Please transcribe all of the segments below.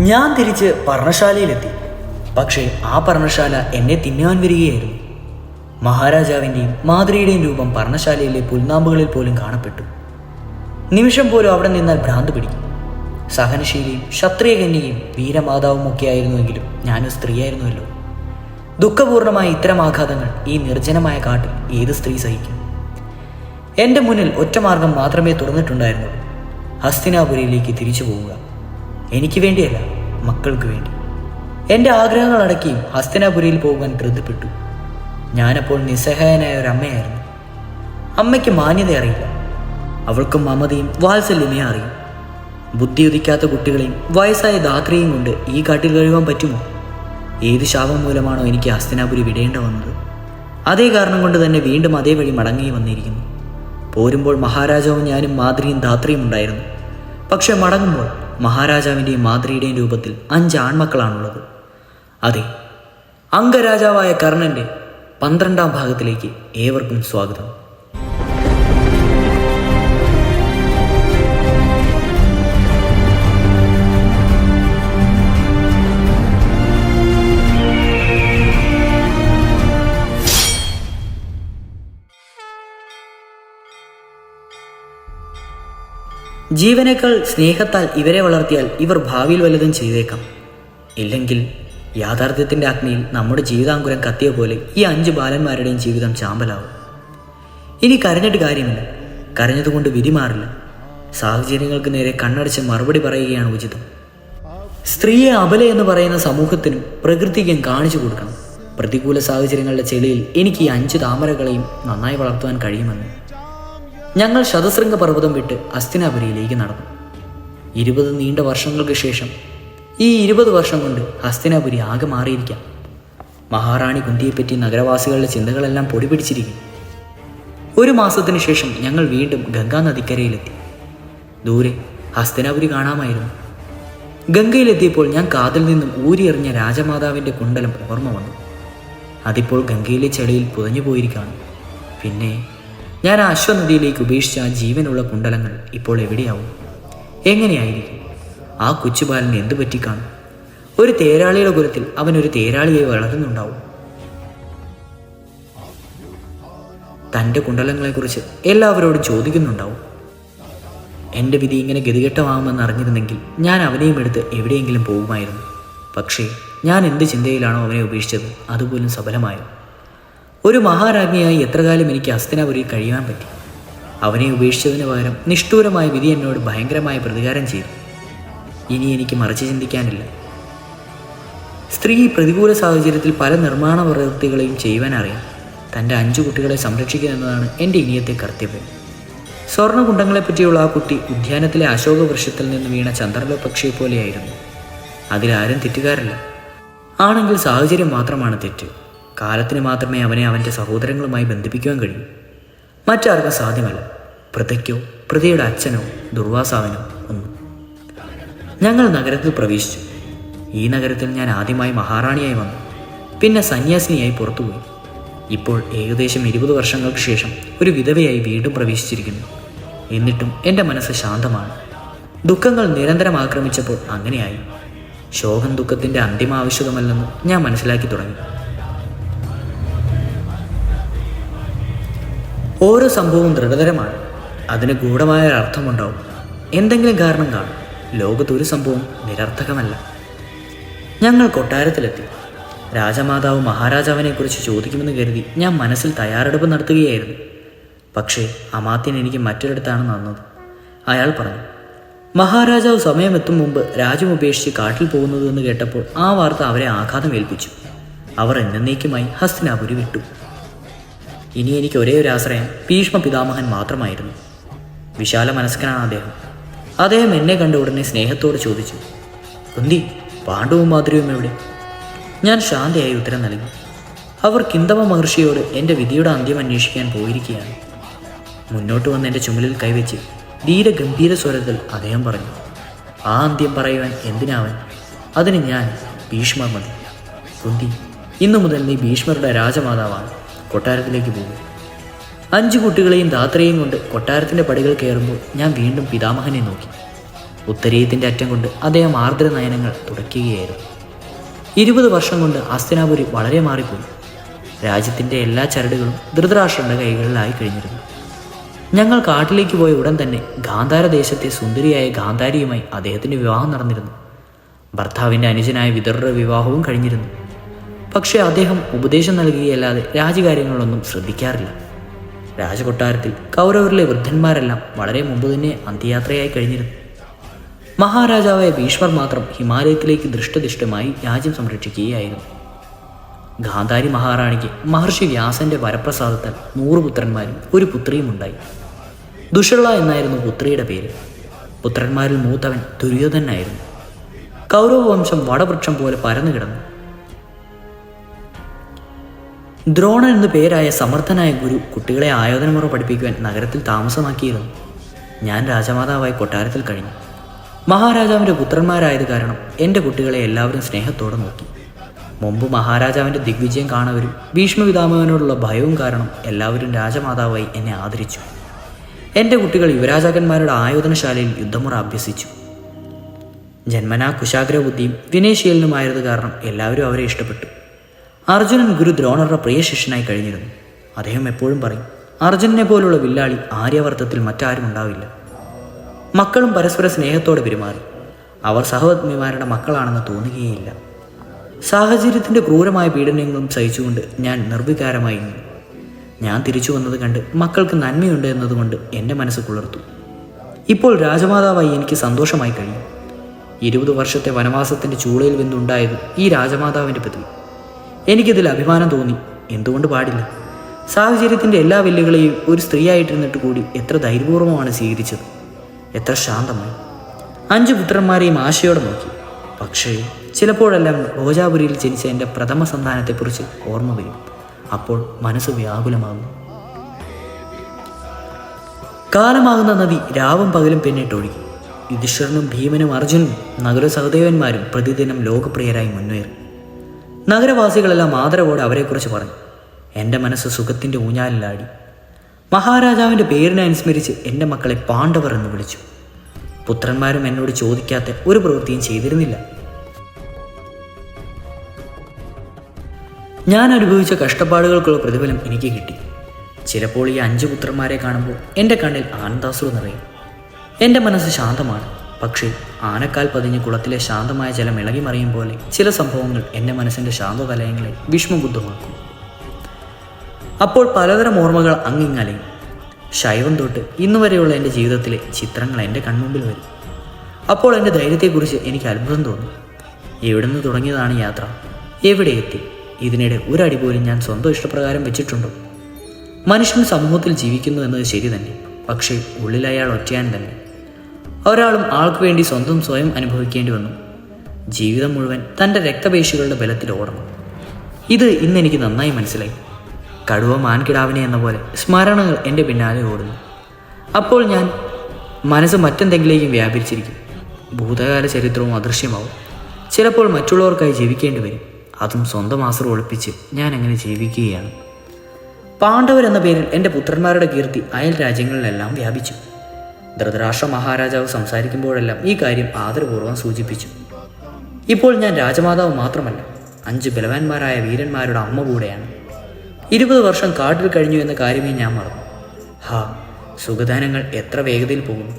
ഞാൻ തിരിച്ച് പർണശാലയിലെത്തി. പക്ഷേ ആ പർണശാല എന്നെ തിന്നാൻ വരികയായിരുന്നു. മഹാരാജാവിന്റെയും മാതൃയുടെയും രൂപം പർണശാലയിലെ പുൽനാമ്പുകളിൽ പോലും കാണപ്പെട്ടു. നിമിഷം പോലും അവിടെ നിന്നാൽ ഭ്രാന്ത് പിടിക്കും. സഹനശീലിയും ക്ഷത്രിയകന്യയും വീരമാതാവും ഒക്കെ ആയിരുന്നുവെങ്കിലും ഞാനൊരു സ്ത്രീയായിരുന്നുവല്ലോ. ദുഃഖപൂർണമായ ഇത്തരം ആഘാതങ്ങൾ ഈ നിർജനമായ കാട്ടിൽ ഏത് സ്ത്രീ സഹിക്കും? എന്റെ മുന്നിൽ ഒറ്റ മാർഗം മാത്രമേ തുറന്നിട്ടുണ്ടായിരുന്നുള്ളൂ. ഹസ്തിനാപുരിയിലേക്ക് തിരിച്ചു പോവുക. എനിക്ക് വേണ്ടിയല്ല മക്കൾക്ക് വേണ്ടി. എന്റെ ആഗ്രഹങ്ങൾ അടക്കിയും ഹസ്തനാപുരിയിൽ പോകാൻ ധൃതിപ്പെട്ടു ഞാനപ്പോൾ നിസ്സഹായനായ ഒരു അമ്മയായിരുന്നു അമ്മയ്ക്ക് മാന്യത അറിയില്ല. അവൾക്കും മമതയും വാത്സല്യമേ അറിയും. ബുദ്ധി ഉദിക്കാത്ത കുട്ടികളെയും വയസ്സായ ധാത്രിയും കൊണ്ട് ഈ കാട്ടിൽ കഴിയുവാൻ പറ്റുമോ? ഏത് ശാപം മൂലമാണോ എനിക്ക് ഹസ്തനാപുരി വിടേണ്ട വന്നത്? അതേ കാരണം കൊണ്ട് തന്നെ വീണ്ടും അതേ വഴി മടങ്ങി വന്നിരിക്കുന്നു. പോരുമ്പോൾ മഹാരാജാവും ഞാനും മാതൃയും ധാത്രിയും ഉണ്ടായിരുന്നു. പക്ഷെ മടങ്ങുമ്പോൾ മഹാരാജാവിന്റെയും മാതൃയുടെയും രൂപത്തിൽ അഞ്ച് ആൺമക്കളാണുള്ളത്. അതെ അംഗരാജാവായ കർണന്റെ പന്ത്രണ്ടാം ഭാഗത്തിലേക്ക് ഏവർക്കും സ്വാഗതം. ജീവനേക്കാൾ സ്നേഹത്താൽ ഇവരെ വളർത്തിയാൽ ഇവർ ഭാവിയിൽ വല്ലതും ചെയ്തേക്കാം. ഇല്ലെങ്കിൽ യാഥാർത്ഥ്യത്തിന്റെ അഗ്നിയിൽ നമ്മുടെ ജീവിതാങ്കുരം കത്തിയ പോലെ ഈ അഞ്ച് ബാലന്മാരുടെയും ജീവിതം ചാമ്പലാവും. ഇനി കരഞ്ഞിട്ട് കാര്യമില്ല. കരഞ്ഞതുകൊണ്ട് വിധി മാറില്ല. സാഹചര്യങ്ങൾക്ക് നേരെ കണ്ണടച്ച് മറുപടി പറയുകയാണ് ഉചിതം. സ്ത്രീയെ അബല എന്ന് പറയുന്ന സമൂഹത്തിനും പ്രകൃതിക്കും കാണിച്ചു കൊടുക്കണം. പ്രതികൂല സാഹചര്യങ്ങളുടെ ചെളിയിൽ എനിക്ക് ഈ അഞ്ച് താമരകളെയും നന്നായി വളർത്തുവാൻ കഴിയുമെന്ന്. ഞങ്ങൾ ശതശൃംഗ പർവതം വിട്ട് ഹസ്തിനാപുരിയിലേക്ക് നടന്നു. ഇരുപത് നീണ്ട വർഷങ്ങൾക്ക് ശേഷം ഈ ഇരുപത് വർഷം കൊണ്ട് ഹസ്തിനാപുരി ആകെ മാറിയിരിക്കാം. മഹാറാണി കുന്തിയെപ്പറ്റി നഗരവാസികളുടെ ചിന്തകളെല്ലാം പൊടിപിടിച്ചിരിക്കും. ഒരു മാസത്തിന് ശേഷം ഞങ്ങൾ വീണ്ടും ഗംഗാ നദിക്കരയിലെത്തി. ദൂരെ ഹസ്തിനാപുരി കാണാമായിരുന്നു. ഗംഗയിലെത്തിയപ്പോൾ ഞാൻ കാതിൽ നിന്നും ഊരിയെറിഞ്ഞ രാജമാതാവിന്റെ കുണ്ടലം ഓർമ്മ വന്നു. അതിപ്പോൾ ഗംഗയിലെ ചെളിയിൽ പുതഞ്ഞു പോയിരിക്കുകയാണ് പിന്നെ ഞാൻ അശ്വനദിയിലേക്ക് ഉപേക്ഷിച്ച ആ ജീവനുള്ള കുണ്ടലങ്ങൾ ഇപ്പോൾ എവിടെയാവും? എങ്ങനെയായിരിക്കും? ആ കൊച്ചുബാലന് എന്തു പറ്റിക്കാണും ഒരു തേരാളിയുടെ കുലത്തിൽ അവൻ ഒരു വളർന്നുണ്ടാവും. വളരുന്നുണ്ടാവും തന്റെ കുണ്ടലങ്ങളെക്കുറിച്ച് എല്ലാവരോടും ചോദിക്കുന്നുണ്ടാവും. എന്റെ വിധി ഇങ്ങനെ ഗതികെട്ടമാകുമെന്ന് അറിഞ്ഞിരുന്നെങ്കിൽ ഞാൻ അവനെയും എടുത്ത് എവിടെയെങ്കിലും പോകുമായിരുന്നു. പക്ഷേ ഞാൻ എന്ത് ചിന്തയിലാണോ അവനെ ഉപേക്ഷിച്ചത് അതുപോലും സഫലമായത് ഒരു മഹാരാജ്ഞിയായി എത്രകാലം എനിക്ക് ഹസ്തനാപുരിയിൽ കഴിയാൻ പറ്റി? അവനെ ഉപേക്ഷിച്ചതിന് പകരം നിഷ്ഠൂരമായ വിധി എന്നോട് ഭയങ്കരമായ പ്രതികാരം ചെയ്തു. ഇനി എനിക്ക് മറച്ചു ചിന്തിക്കാനില്ല. സ്ത്രീ പ്രതികൂല സാഹചര്യത്തിൽ പല നിർമ്മാണ പ്രവൃത്തികളെയും ചെയ്യുവാൻ അറിയാം. തന്റെ അഞ്ചു കുട്ടികളെ സംരക്ഷിക്കുക എന്നതാണ് എന്റെ ഇനിയത്തെ കർത്തവ്യം. സ്വർണകുണ്ടങ്ങളെപ്പറ്റിയുള്ള ആ കുട്ടി ഉദ്യാനത്തിലെ അശോക വൃക്ഷത്തിൽ നിന്ന് വീണ ചന്ദ്രലോ പക്ഷിയെ പോലെയായിരുന്നു അതിലാരും തെറ്റുകാരല്ല. ആണെങ്കിൽ സാഹചര്യം മാത്രമാണ് തെറ്റ്. കാലത്തിന് മാത്രമേ അവനെ അവന്റെ സഹോദരങ്ങളുമായി ബന്ധിപ്പിക്കുവാൻ കഴിയൂ. മറ്റാർക്കും സാധ്യമല്ല. പ്രതിക്കോ പ്രതിയുടെ അച്ഛനോ ദുർവാസാവിനോ ഒന്നും. ഞങ്ങൾ നഗരത്തിൽ പ്രവേശിച്ചു. ഈ നഗരത്തിൽ ഞാൻ ആദ്യമായി മഹാറാണിയായി വന്നു. പിന്നെ സന്യാസിനിയായി പുറത്തുപോയി. ഇപ്പോൾ ഏകദേശം ഇരുപത് വർഷങ്ങൾക്ക് ശേഷം ഒരു വിധവയായി വീണ്ടും പ്രവേശിച്ചിരിക്കുന്നു. എന്നിട്ടും എന്റെ മനസ്സ് ശാന്തമാണ്. ദുഃഖങ്ങൾ നിരന്തരം ആക്രമിച്ചപ്പോൾ അങ്ങനെയായി. ശോകം ദുഃഖത്തിന്റെ അന്തിമ ആവശ്യകമല്ലെന്ന് ഞാൻ മനസ്സിലാക്കി തുടങ്ങി. ഓരോ സംഭവവും ദൃഢതരമാണ്. അതിന് ഗൂഢമായ ഒരർത്ഥമുണ്ടാവും എന്തെങ്കിലും കാരണം കാണും. ലോകത്ത് ഒരു സംഭവം നിരർത്ഥകമല്ല. ഞങ്ങൾ കൊട്ടാരത്തിലെത്തി. രാജമാതാവ് മഹാരാജാവിനെക്കുറിച്ച് ചോദിക്കുമെന്ന് കരുതി ഞാൻ മനസ്സിൽ തയ്യാറെടുപ്പ് നടത്തുകയായിരുന്നു. പക്ഷേ അമാത്യൻ എനിക്ക് മറ്റൊരിടത്താണ് നന്നത്. അയാൾ പറഞ്ഞു മഹാരാജാവ് സമയമെത്തും മുമ്പ് രാജ്യം ഉപേക്ഷിച്ച് കാട്ടിൽ പോകുന്നതെന്ന് കേട്ടപ്പോൾ ആ വാർത്ത അവരെ ആഘാതം ഏൽപ്പിച്ചു അവർ എന്നേക്കുമായി ഹസ്തിനാപുരി വിട്ടു. ഇനി എനിക്ക് ഒരേ ഒരു ആശ്രയം ഭീഷ്മ പിതാമഹൻ മാത്രമായിരുന്നു. വിശാല മനസ്കനാണ് അദ്ദേഹം. അദ്ദേഹം എന്നെ കണ്ട ഉടനെ സ്നേഹത്തോട് ചോദിച്ചു കുന്തി പാണ്ഡവും മാധുര്യവും എവിടെ? ഞാൻ ശാന്തയായി ഉത്തരം നൽകി. അവർ കിന്തവ മഹർഷിയോട് എന്റെ വിധിയുടെ അന്ത്യം അന്വേഷിക്കാൻ പോയിരിക്കുകയാണ്. മുന്നോട്ട് വന്ന് എന്റെ ചുമലിൽ കൈവച്ച് ധീരഗംഭീര സ്വരത്തിൽ അദ്ദേഹം പറഞ്ഞു ആ അന്ത്യം പറയുവാൻ എന്തിനാവൻ? അതിന് ഞാൻ ഭീഷ്മർ മതി കുന്തി ഇന്നു മുതൽ നീ ഭീഷ്മരുടെ രാജമാതാവാണ്. കൊട്ടാരത്തിലേക്ക് പോകും. അഞ്ചു കുട്ടികളെയും ധാത്രയെയും കൊണ്ട് കൊട്ടാരത്തിന്റെ പടികൾ കയറുമ്പോൾ ഞാൻ വീണ്ടും പിതാമഹനെ നോക്കി. ഉത്തരീയത്തിന്റെ അറ്റം കൊണ്ട് അദ്ദേഹം ആർദ്ര നയനങ്ങൾ തുടയ്ക്കുകയായിരുന്നു. ഇരുപത് വർഷം കൊണ്ട് അസ്തനാപുരി വളരെ മാറിപ്പോയി. രാജ്യത്തിന്റെ എല്ലാ ചരടുകളും ധൃതരാഷ്ട്രന്റെ കൈകളിലായി കഴിഞ്ഞിരുന്നു. ഞങ്ങൾ കാട്ടിലേക്ക് പോയ ഉടൻ തന്നെ ഗാന്ധാര ദേശത്തെ സുന്ദരിയായ ഗാന്ധാരിയുമായി അദ്ദേഹത്തിന്റെ വിവാഹം നടന്നിരുന്നു. ഭർത്താവിന്റെ അനുജനായ വിതറുടെ വിവാഹവും കഴിഞ്ഞിരുന്നു. പക്ഷേ അദ്ദേഹം ഉപദേശം നൽകുകയല്ലാതെ രാജകാര്യങ്ങളൊന്നും ശ്രദ്ധിക്കാറില്ല. രാജകൊട്ടാരത്തിൽ കൗരവരിലെ വൃദ്ധന്മാരെല്ലാം വളരെ മുമ്പ് തന്നെ അന്ത്യയാത്രയായി കഴിഞ്ഞിരുന്നു. മഹാരാജാവായ ഭീഷ്മർ മാത്രം ഹിമാലയത്തിലേക്ക് ദൃഷ്ടദിഷ്ടമായി രാജ്യം സംരക്ഷിക്കുകയായിരുന്നു. ഗാന്ധാരി മഹാറാണിക്ക് മഹർഷി വ്യാസന്റെ വരപ്രസാദത്താൽ നൂറ് പുത്രന്മാരും ഒരു പുത്രിയും ഉണ്ടായി. ദുഷള എന്നായിരുന്നു പുത്രിയുടെ പേര്. പുത്രന്മാരിൽ മൂത്തവൻ ദുര്യോധനായിരുന്നു. കൗരവ വംശം വടവൃക്ഷം പോലെ പരന്നു കിടന്നു ദ്രോണൻ എന്ന പേരായ സമർത്ഥനായ ഗുരു കുട്ടികളെ ആയോധനമുറ പഠിപ്പിക്കുവാൻ നഗരത്തിൽ താമസമാക്കിയിരുന്നു. ഞാൻ രാജമാതാവായി കൊട്ടാരത്തിൽ കഴിഞ്ഞു. മഹാരാജാവിന്റെ പുത്രന്മാരായത് കാരണം എന്റെ കുട്ടികളെ എല്ലാവരും സ്നേഹത്തോടെ നോക്കി. മുമ്പ് മഹാരാജാവിന്റെ ദിഗ്വിജയം കാണവരും ഭീഷ്മപിതാമവനോടുള്ള ഭയവും കാരണം എല്ലാവരും രാജമാതാവായി എന്നെ ആദരിച്ചു. എന്റെ കുട്ടികൾ യുവരാജാക്കന്മാരുടെ ആയോധനശാലയിൽ യുദ്ധമുറ അഭ്യസിച്ചു. ജന്മനാ കുശാഗ്രബുദ്ധിയും വിനയശീലനുമായത് കാരണം എല്ലാവരും അവരെ ഇഷ്ടപ്പെട്ടു. അർജുനൻ ഗുരു ദ്രോണറുടെ പ്രിയ ശിഷ്യനായി കഴിഞ്ഞിരുന്നു. അദ്ദേഹം എപ്പോഴും പറയും അർജുനനെ പോലുള്ള വില്ലാളി ആര്യവർത്തത്തിൽ മറ്റാരും ഉണ്ടാവില്ല. മക്കളും പരസ്പര സ്നേഹത്തോടെ പെരുമാറി. അവർ സഹോദരിമാരുടെ മക്കളാണെന്ന് തോന്നുകയില്ല. സാഹചര്യത്തിന്റെ ക്രൂരമായ പീഡനങ്ങളും സഹിച്ചുകൊണ്ട് ഞാൻ നിർവികാരമായി ഞാൻ തിരിച്ചു വന്നത് കണ്ട് മക്കൾക്ക് നന്മയുണ്ട് എന്നതുകൊണ്ട് എന്റെ മനസ്സ് കുളിർത്തു. ഇപ്പോൾ രാജമാതാവായി എനിക്ക് സന്തോഷമായി കഴിയും. ഇരുപത് വർഷത്തെ വനവാസത്തിന്റെ ചൂളയിൽ നിന്നുണ്ടായത് ഈ രാജമാതാവിന്റെ പതിവ് എനിക്കിതിൽ അഭിമാനം തോന്നി. എന്തുകൊണ്ട് പാടില്ല? സാഹചര്യത്തിന്റെ എല്ലാ വെല്ലുകളെയും ഒരു സ്ത്രീയായിട്ടിരുന്നിട്ട് കൂടി എത്ര ധൈര്യപൂർവമാണ് സ്വീകരിച്ചത്? എത്ര ശാന്തമായി. അഞ്ചു പുത്രന്മാരെയും ആശയോടെ നോക്കി. പക്ഷേ ചിലപ്പോഴെല്ലാം ഭോജാപുരിയിൽ ജനിച്ച എന്റെ പ്രഥമ സന്താനത്തെക്കുറിച്ച് ഓർമ്മ വരും. അപ്പോൾ മനസ്സ് വ്യാകുലമാകും. കാലമാകുന്ന നദി രാവും പകലും പിന്നിട്ടൊഴുകി യുധിഷ്ഠിരനും ഭീമനും അർജുനും നഗര സഹദേവന്മാരും പ്രതിദിനം ലോകപ്രിയരായി മുന്നേറി. നഗരവാസികളെല്ലാം ആദരവോടെ അവരെക്കുറിച്ച് പറഞ്ഞു. എന്റെ മനസ്സ് സുഖത്തിന്റെ ഊഞ്ഞാലിലാടി. മഹാരാജാവിന്റെ പേരിനെ അനുസ്മരിച്ച് എന്റെ മക്കളെ പാണ്ഡവർ എന്ന് വിളിച്ചു. പുത്രന്മാരും എന്നോട് ചോദിക്കാത്ത ഒരു പ്രവൃത്തിയും ചെയ്തിരുന്നില്ല. ഞാൻ അനുഭവിച്ച കഷ്ടപ്പാടുകൾക്കുള്ള പ്രതിഫലം എനിക്ക് കിട്ടി. ചിലപ്പോൾ ഈ അഞ്ച് പുത്രന്മാരെ കാണുമ്പോൾ എന്റെ കണ്ണിൽ ആനന്ദാശ്രു നിറയും. എന്റെ മനസ്സ് ശാന്തമാണ്. പക്ഷേ ആനക്കാൽ പതിഞ്ഞ് കുളത്തിലെ ശാന്തമായ ജലം ഇളകി മറിയും പോലെ ചില സംഭവങ്ങൾ എന്റെ മനസ്സിന്റെ ശാന്തതലയങ്ങളെ വിഷ്മബുദ്ധമാക്കും. അപ്പോൾ പലതരം ഓർമ്മകൾ അങ്ങിങ്ങലയും ശൈവം തൊട്ട് ഇന്നു വരെയുള്ള എന്റെ ജീവിതത്തിലെ ചിത്രങ്ങൾ എന്റെ കൺമുമ്പിൽ വരും. അപ്പോൾ എന്റെ ധൈര്യത്തെക്കുറിച്ച് എനിക്ക് അത്ഭുതം തോന്നി. എവിടുന്ന് തുടങ്ങിയതാണ് യാത്ര? എവിടെ എത്തി? ഇതിനിടെ ഒരടി പോലും ഞാൻ സ്വന്തം ഇഷ്ടപ്രകാരം വെച്ചിട്ടുണ്ടോ? മനുഷ്യൻ സമൂഹത്തിൽ ജീവിക്കുന്നു എന്നത് ശരി തന്നെ. പക്ഷേ ഉള്ളിൽ അയാൾ ഒറ്റയാൻ തന്നെ. ഒരാളും ആൾക്ക് വേണ്ടി സ്വന്തം സ്വയം അനുഭവിക്കേണ്ടി വന്നു. ജീവിതം മുഴുവൻ തന്റെ രക്തപേശികളുടെ ബലത്തിൽ ഓടണം. ഇത് ഇന്ന് എനിക്ക് നന്നായി മനസ്സിലായി. കടുവ മാൻകിടാവിനെ എന്ന പോലെ സ്മരണകൾ എന്റെ പിന്നാലെ ഓടുന്നു. അപ്പോൾ ഞാൻ മനസ്സ് മറ്റെന്തെങ്കിലേക്കും വ്യാപരിച്ചിരിക്കും. ഭൂതകാല ചരിത്രവും അദൃശ്യമാവും. ചിലപ്പോൾ മറ്റുള്ളവർക്കായി ജീവിക്കേണ്ടി വരും. അതും സ്വന്തം ആശ്രം ഒളിപ്പിച്ച് ഞാൻ അങ്ങനെ ജീവിക്കുകയാണ്. പാണ്ഡവർ എന്ന പേരിൽ എന്റെ പുത്രന്മാരുടെ കീർത്തി അയൽ രാജ്യങ്ങളിലെല്ലാം വ്യാപിച്ചു. ധൃതരാഷ്ട്ര മഹാരാജാവ് സംസാരിക്കുമ്പോഴെല്ലാം ഈ കാര്യം ആദരപൂർവം സൂചിപ്പിച്ചു. ഇപ്പോൾ ഞാൻ രാജമാതാവ് മാത്രമല്ല അഞ്ച് ബലവാന്മാരായ വീരന്മാരുടെ അമ്മ കൂടെയാണ്. ഇരുപത് വർഷം കാട്ടിൽ കഴിഞ്ഞു എന്ന കാര്യമേ ഞാൻ മറന്നു. ഹാ സുഖദാനങ്ങൾ എത്ര വേഗതയിൽ പോകുന്നു.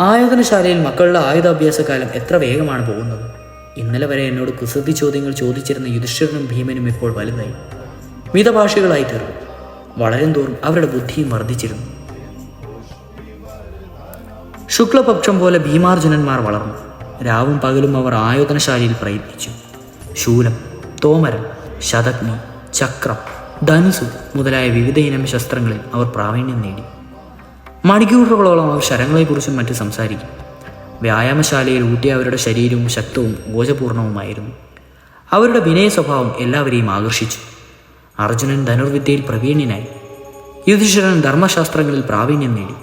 ആയോധനശാലയിൽ മക്കളുടെ ആയുധാഭ്യാസകാലം എത്ര വേഗമാണ് പോകുന്നത്. ഇന്നലെ വരെ എന്നോട് കുസൃതി ചോദ്യങ്ങൾ ചോദിച്ചിരുന്ന യുധിഷ്ഠിരനും ഭീമനും ഇപ്പോൾ വലുതായി. മിതഭാഷികളായി തീർന്നു. വളരെ തോറും അവരുടെ ബുദ്ധിയും വർദ്ധിച്ചിരുന്നു. ശുക്ലപക്ഷം പോലെ ഭീമാർജുനന്മാർ വളർന്നു. രാവും പകലും അവർ ആയോധനശാലയിൽ പ്രയത്നിച്ചു. ശൂലം തോമരം ശതഗ്നി ചക്രം ധനുസു മുതലായ വിവിധ ഇനം ശസ്ത്രങ്ങളിൽ അവർ പ്രാവീണ്യം നേടി. മണിക്കൂറുകളോളം അവർ ശരങ്ങളെക്കുറിച്ചും മറ്റ് സംസാരിക്കും. വ്യായാമശാലയിൽ ഊട്ടിയ അവരുടെ ശരീരവും ശക്തവും ഊർജപൂർണവുമായിരുന്നു അവരുടെ വിനയ സ്വഭാവം എല്ലാവരെയും ആകർഷിച്ചു. അർജുനൻ ധനുർവിദ്യയിൽ പ്രവീണ്യനായി. യുധിഷ്ഠിരൻ ധർമ്മശാസ്ത്രങ്ങളിൽ പ്രാവീണ്യം നേടി.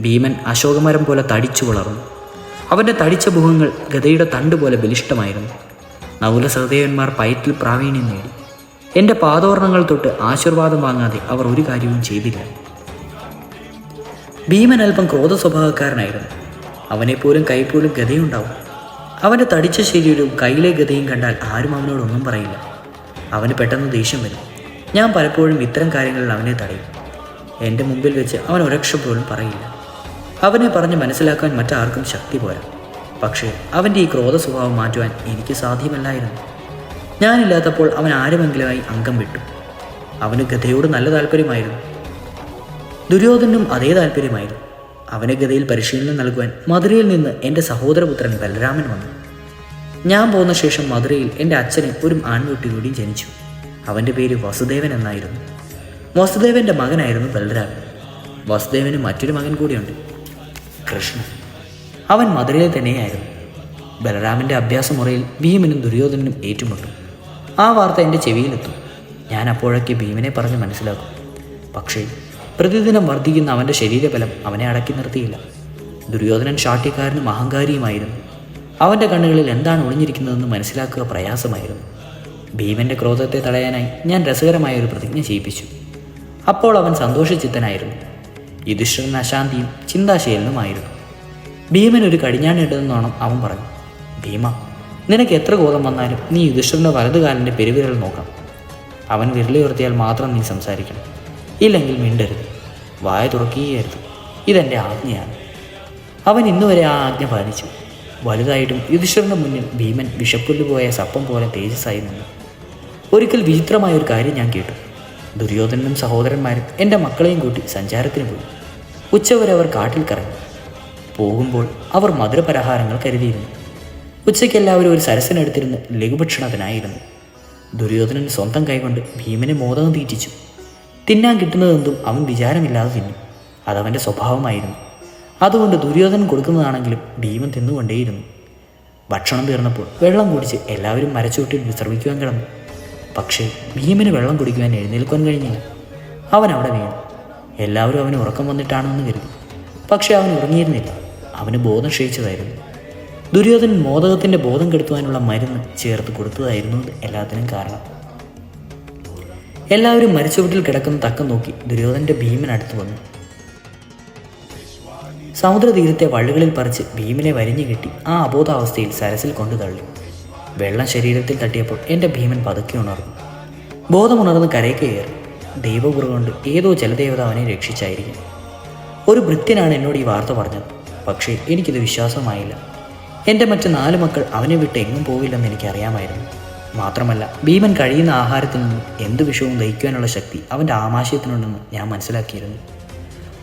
ഭീമൻ അശോകമരം പോലെ തടിച്ചു വളർന്നു. അവന്റെ തടിച്ച മുഖങ്ങൾ ഗതയുടെ തണ്ട് പോലെ ബലിഷ്ടമായിരുന്നു നകുല സഹദേവന്മാർ പയറ്റിൽ പ്രാവീണ്യം നേടി. എന്റെ പാദോർണങ്ങൾ തൊട്ട് ആശീർവാദം വാങ്ങാതെ അവർ ഒരു കാര്യവും ചെയ്തില്ല. ഭീമൻ അല്പം ക്രോധ സ്വഭാവക്കാരനായിരുന്നു. അവനെപ്പോലും കൈപ്പോലും ഗതയുണ്ടാവും അവന്റെ തടിച്ച ശരീരവും കയ്യിലെ ഗതയും കണ്ടാൽ ആരും അവനോടൊന്നും പറയില്ല. അവന് പെട്ടെന്ന് ദേഷ്യം വരും. ഞാൻ പലപ്പോഴും ഇത്തരം കാര്യങ്ങളിൽ അവനെ തടയും. എന്റെ മുമ്പിൽ വെച്ച് അവൻ ഒരക്ഷം പോലും പറയില്ല. അവനെ പറഞ്ഞ് മനസ്സിലാക്കാൻ മറ്റാർക്കും ശക്തി പോരാ. പക്ഷേ അവന്റെ ഈ ക്രോധ സ്വഭാവം മാറ്റുവാൻ എനിക്ക് സാധ്യമല്ലായിരുന്നു. ഞാനില്ലാത്തപ്പോൾ അവൻ ആരുമെങ്കിലുമായി അംഗം വിട്ടു. അവന് ഗതയോട് നല്ല താല്പര്യമായിരുന്നു. ദുര്യോധനും അതേ താല്പര്യമായിരുന്നു. അവന് ഗതയിൽ പരിശീലനം നൽകുവാൻ മധുരയിൽ നിന്ന് എന്റെ സഹോദരപുത്രൻ ബലരാമൻ വന്നു. ഞാൻ പോന്ന ശേഷം മധുരയിൽ എന്റെ അച്ഛന് ഒരു ആൺകുട്ടി കൂടി ജനിച്ചു. അവന്റെ പേര് വസുദേവൻ എന്നായിരുന്നു. വസുദേവന്റെ മകനായിരുന്നു ബലരാമൻ. വസുദേവന് മറ്റൊരു മകൻ കൂടിയുണ്ട്. കൃഷ്ണൻ. അവൻ മധുരയിൽ തന്നെയായിരുന്നു. ബലരാമന്റെ അഭ്യാസമുറയിൽ ഭീമനും ദുര്യോധനനും ഏറ്റുമുട്ടും. ആ വാർത്ത എന്റെ ചെവിയിലെത്തും. ഞാൻ അപ്പോഴൊക്കെ ഭീമനെ പറഞ്ഞ് മനസ്സിലാക്കും. പക്ഷേ പ്രതിദിനം വർദ്ധിക്കുന്ന അവന്റെ ശരീരബലം അവനെ അടക്കി നിർത്തിയില്ല. ദുര്യോധനൻ ശാഠ്യക്കാരനും അഹങ്കാരിയുമായിരുന്നു. അവന്റെ കണ്ണുകളിൽ എന്താണ് ഒളിഞ്ഞിരിക്കുന്നതെന്ന് മനസ്സിലാക്കുക പ്രയാസമായിരുന്നു. ഭീമന്റെ ക്രോധത്തെ തടയാനായി ഞാൻ രസകരമായ ഒരു പ്രതിജ്ഞ ചെയ്യിപ്പിച്ചു. അപ്പോൾ അവൻ സന്തോഷചിത്തനായിരുന്നു. യുധിഷ്ഠിരൻ അശാന്തിയും ചിന്താശീലനുമായിരുന്നു. ഭീമൻ ഒരു കടിഞ്ഞാണിടുന്നോണം അവൻ പറഞ്ഞു. ഭീമ നിനക്ക് എത്ര കോപം വന്നാലും നീ യുധിഷ്ഠിരന്റെ വലതുകാലിന്റെ പെരുവിരൽ നോക്കണം. അവൻ വിരലുയർത്തിയാൽ മാത്രം നീ സംസാരിക്കണം. ഇല്ലെങ്കിൽ മിണ്ടരുത്. വായ തുറക്കുകയായിരുന്നു. ഇതെന്റെ ആജ്ഞയാണ്. അവൻ ഇന്നുവരെ ആ ആജ്ഞ പാലിച്ചു. വലുതായിട്ടും യുധിഷ്ഠിരന്റെ മുന്നിൽ ഭീമൻ വിഷപ്പുല്ല് പോയ സപ്പം പോലെ തേജസ്സായി നിന്നു. ഒരിക്കൽ വിചിത്രമായ ഒരു കാര്യം ഞാൻ കേട്ടു. ദുര്യോധനനും സഹോദരന്മാരും എന്റെ മക്കളെയും കൂട്ടി സഞ്ചാരത്തിന് പോയി. ഉച്ചവരെ അവർ കാട്ടിൽ കറങ്ങി. പോകുമ്പോൾ അവർ മധുരപലഹാരങ്ങൾ കരുതിയിരുന്നു. ഉച്ചയ്ക്ക് എല്ലാവരും ഒരു സരസനെടുത്തിരുന്ന് ലഘുഭക്ഷണത്തിനായിരുന്നു. ദുര്യോധനൻ സ്വന്തം കൈകൊണ്ട് ഭീമനെ മോദകം തീറ്റിച്ചു. തിന്നാൻ കിട്ടുന്നതെന്തും അവൻ വിചാരമില്ലാതെ തിന്നു. അതവന്റെ സ്വഭാവമായിരുന്നു. അതുകൊണ്ട് ദുര്യോധനൻ കൊടുക്കുന്നതാണെങ്കിലും ഭീമൻ തിന്നുകൊണ്ടേയിരുന്നു. ഭക്ഷണം തീർന്നപ്പോൾ വെള്ളം കുടിച്ച് എല്ലാവരും മരച്ചുവട്ടിൽ വിശ്രമിക്കുവാൻ കിടന്നു. പക്ഷേ ഭീമന് വെള്ളം കുടിക്കുവാൻ എഴുന്നേൽക്കുവാൻ കഴിഞ്ഞില്ല. അവൻ അവിടെ വീണു. എല്ലാവരും അവന് ഉറക്കം വന്നിട്ടാണെന്ന് കരുതി. പക്ഷെ അവൻ ഉറങ്ങിയിരുന്നില്ല. അവന് ബോധം ക്ഷയിച്ചതായിരുന്നു. ദുര്യോധനൻ മോദകത്തിന്റെ ബോധം കെടുത്തുവാനുള്ള മരുന്ന് ചേർത്ത് കൊടുത്തതായിരുന്നു എല്ലാത്തിനും കാരണം. എല്ലാവരും മരിച്ചുവീട്ടിൽ കിടക്കുന്ന തക്കം നോക്കി ദുര്യോധനന്റെ ഭീമൻ അടുത്ത് വന്നു. സമുദ്രതീരത്തെ വള്ളുകളിൽ പറിച്ച് ഭീമനെ വരിഞ്ഞു കിട്ടി ആ അബോധാവസ്ഥയിൽ സരസിൽ കൊണ്ടു തള്ളി. വെള്ളം ശരീരത്തിൽ തട്ടിയപ്പോൾ എന്റെ ഭീമൻ പതുക്കെ ഉണർന്നു. ബോധമുണർന്ന് കരയ്ക്ക് കയറി. ദൈവപുറ കൊണ്ട് ഏതോ ജലദേവത അവനെ രക്ഷിച്ചായിരിക്കും. ഒരു ഭൃത്യനാണ് എന്നോട് ഈ വാർത്ത പറഞ്ഞത്. പക്ഷേ എനിക്കിത് വിശ്വാസമായില്ല. എന്റെ മറ്റ് നാല് മക്കൾ അവനെ വിട്ട് എങ്ങും പോവില്ലെന്ന് എനിക്കറിയാമായിരുന്നു. മാത്രമല്ല ഭീമൻ കഴിയുന്ന ആഹാരത്തിൽ നിന്നും എന്ത് വിഷവും ദഹിക്കുവാനുള്ള ശക്തി അവന്റെ ആമാശയത്തിനുണ്ടെന്ന് ഞാൻ മനസ്സിലാക്കിയിരുന്നു.